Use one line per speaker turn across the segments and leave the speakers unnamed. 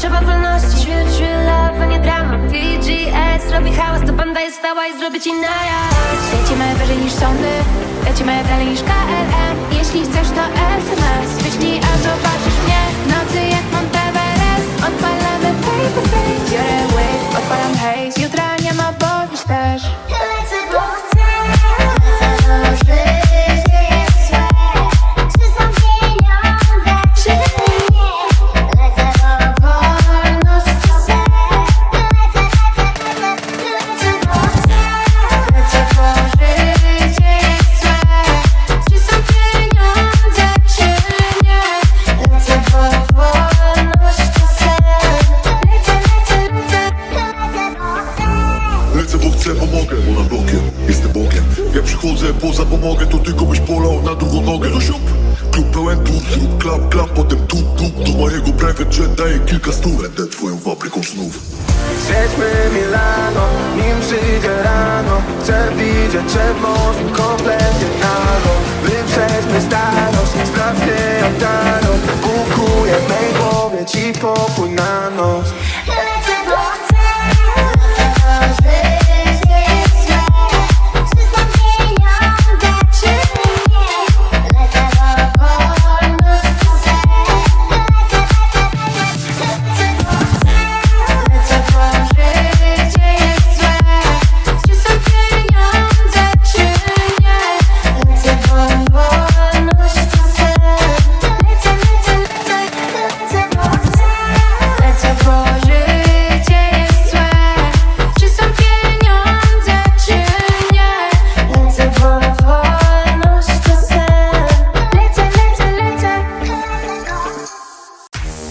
potrzeba wolności. Świat, love, a nie drama. VGS robi hałas, to banda jest stała i zrobi ci najazd.
Lecimy wyżej niż sądy, lecimy dalej niż KLM Jeśli chcesz to SMS, wyślij, a zobaczysz mnie. Nocy jak Monteverest, odpalamy paper face Biorę wave,
tu, tu Do mojego private jet daję kilka stów Będę twoją fabryką snów.
Zjedźmy Milano, nim przyjdzie rano. Chcę widzieć cię w morzem kompletnie nago Wyprzejdźmy starość, sprawdźmy oddano Bukuję w mej głowie ci pokój na noc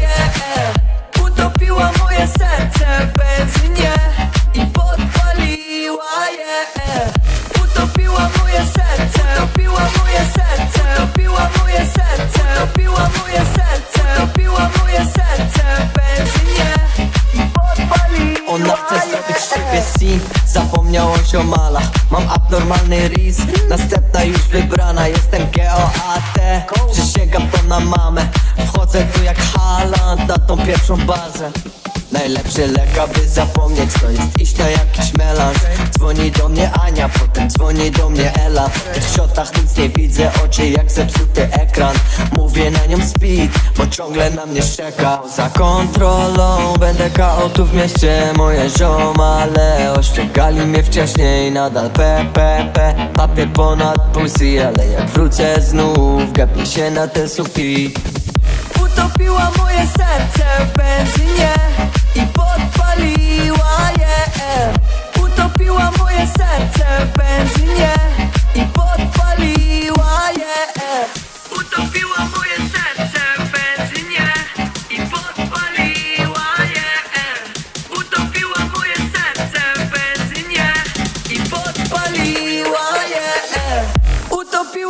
je
Ziomalach Mam abnormalny ris Następna już wybrana. Jestem G-O-A-T Przysięgam to na mamę. Wchodzę tu jak Haaland Na tą pierwszą bazę Najlepszy lek, aby zapomnieć To jest iść na jakiś melanż. Dzwoni do mnie Ania Potem dzwoni do mnie Ela. W tych shotach nic nie widzę Oczy jak zepsuty ekran. Mówię na nią speed Bo ciągle na mnie szczeka. Za kontrolą Będę KO tu w mieście Moje ziomale Oszczegali mnie wcześniej Nadal. PPP Papier ponad pussy Ale jak wrócę znów Gapię się na ten sufit.
Utopiła moje serce w benzynie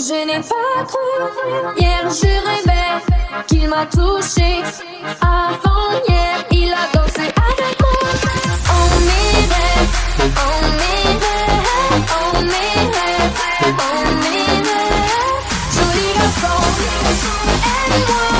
je
n'ai pas cru. Hier, je rêvais qu'il m'a touché. Avant hier, il a dansé avec moi. On mes rêves, en mes rêves, on mes rêves, en mes rêves. Joli garçon, aime-moi.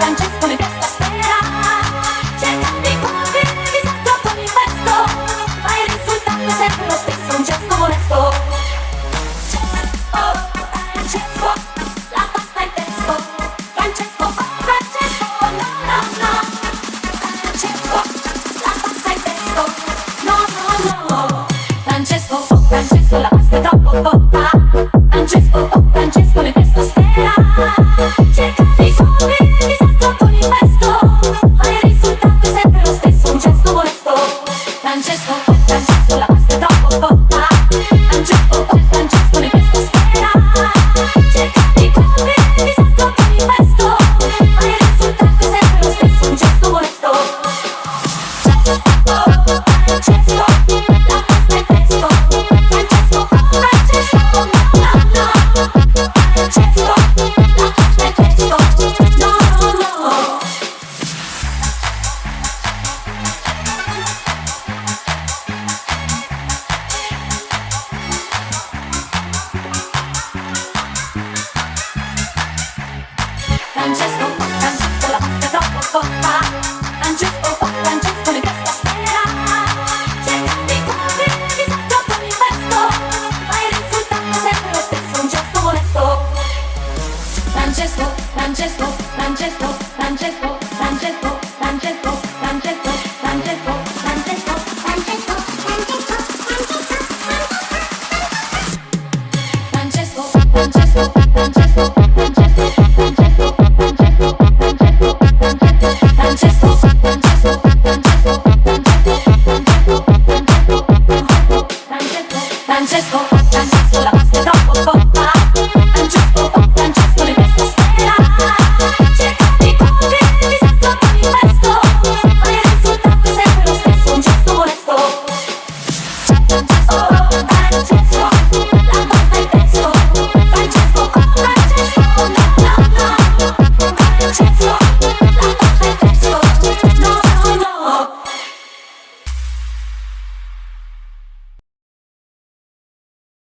I just wanna.